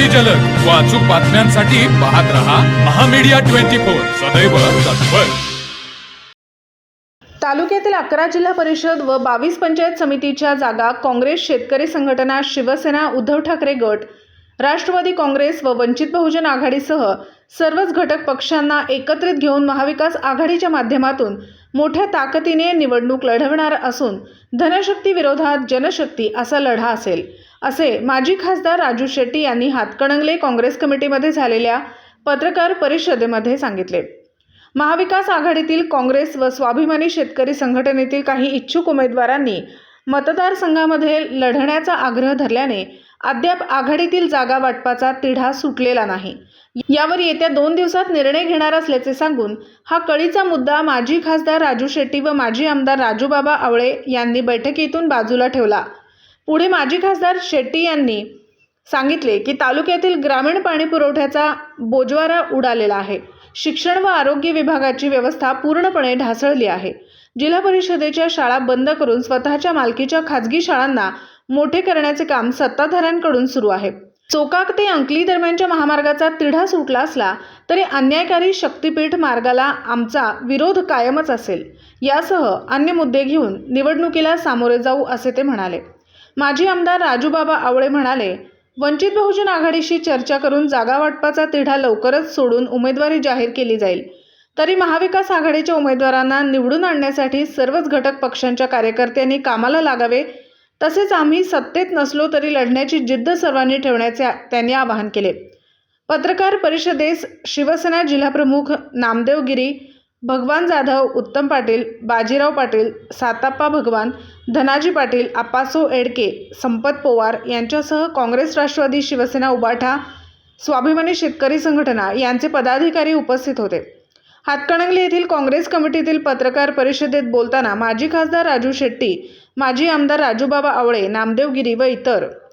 अति जलद. व अचूक बातम्यांसाठी पाहत रहा महामीडिया ट्वेंटी फोर. सदैव तत्पर. तालुक्यातील अकरा जिल्हा परिषद व बावीस पंचायत समितीच्या जागा काँग्रेस शेतकरी संघटना शिवसेना उद्धव ठाकरे गट राष्ट्रवादी काँग्रेस व वंचित बहुजन आघाडीसह सर्वच घटक पक्षांना एकत्रित घेऊन महाविकास आघाडीच्या माध्यमातून मोठ्या ताकदीने निवडणूक लढवणार असून धनशक्ती विरोधात जनशक्ती असा लढा असेल. असे माजी खासदार राजू शेट्टी यांनी हातकणंगले काँग्रेस कमिटीमध्ये झालेल्या पत्रकार परिषदेमध्ये सांगितले. महाविकास आघाडीतील काँग्रेस व स्वाभिमानी शेतकरी संघटनेतील काही इच्छुक उमेदवारांनी मतदारसंघामध्ये लढण्याचा आग्रह धरल्याने अद्याप आघाडीतील जागा वाटपाचा तिढा सुटलेला नाही. यावर येत्या दोन दिवसात निर्णय घेणार असल्याचे सांगून हा कळीचा मुद्दा माजी खासदार राजू शेट्टी व माजी आमदार राजूबाबा आवळे यांनी बैठकीतून बाजूला ठेवला. पुढे माजी खासदार शेट्टी यांनी सांगितले की तालुक्यातील ग्रामीण पाणी पुरवठ्याचा बोजवारा उडालेला आहे. शिक्षण व आरोग्य विभागाची व्यवस्था पूर्णपणे ढासळली आहे. जिल्हा परिषदेच्या शाळा बंद करून स्वतःच्या मालकीच्या खाजगी शाळांना मोठे करण्याचे काम सत्ताधाऱ्यांकडून सुरू आहे. चोकाक ते अंकली दरम्यानच्या महामार्गाचा तिढा सुटला असला तरी अन्यायकारी शक्तीपीठ मार्गाला आमचा विरोध कायमच असेल. यासह अन्य मुद्दे घेऊन निवडणुकीला सामोरे जाऊ असे ते म्हणाले. माजी आमदार राजूबाबा आवळे म्हणाले वंचित बहुजन आघाडीशी चर्चा करून जागा वाटपाचा तिढा लवकरच सोडून उमेदवारी जाहीर केली जाईल. तरी महाविकास आघाडीच्या उमेदवारांना निवडून आणण्यासाठी सर्वच घटक पक्षांच्या कार्यकर्त्यांनी कामाला लागावे. तसेच आम्ही सत्तेत नसलो तरी लढण्याची जिद्द सर्वांनी ठेवण्याचे त्यांनी आवाहन केले. पत्रकार परिषदेस शिवसेना जिल्हाप्रमुख नामदेव गिरी भगवान जाधव उत्तम पाटील बाजीराव पाटील साताप्पा भगवान धनाजी पाटील आपासो एडके संपत पोवार यांच्यासह काँग्रेस राष्ट्रवादी शिवसेना उबाठा स्वाभिमानी शेतकरी संघटना यांचे पदाधिकारी उपस्थित होते. हातकणंगले येथील काँग्रेस कमिटीतील पत्रकार परिषदेत बोलताना माजी खासदार राजू शेट्टी माजी आमदार राजूबाबा आवळे नामदेव गिरी व इतर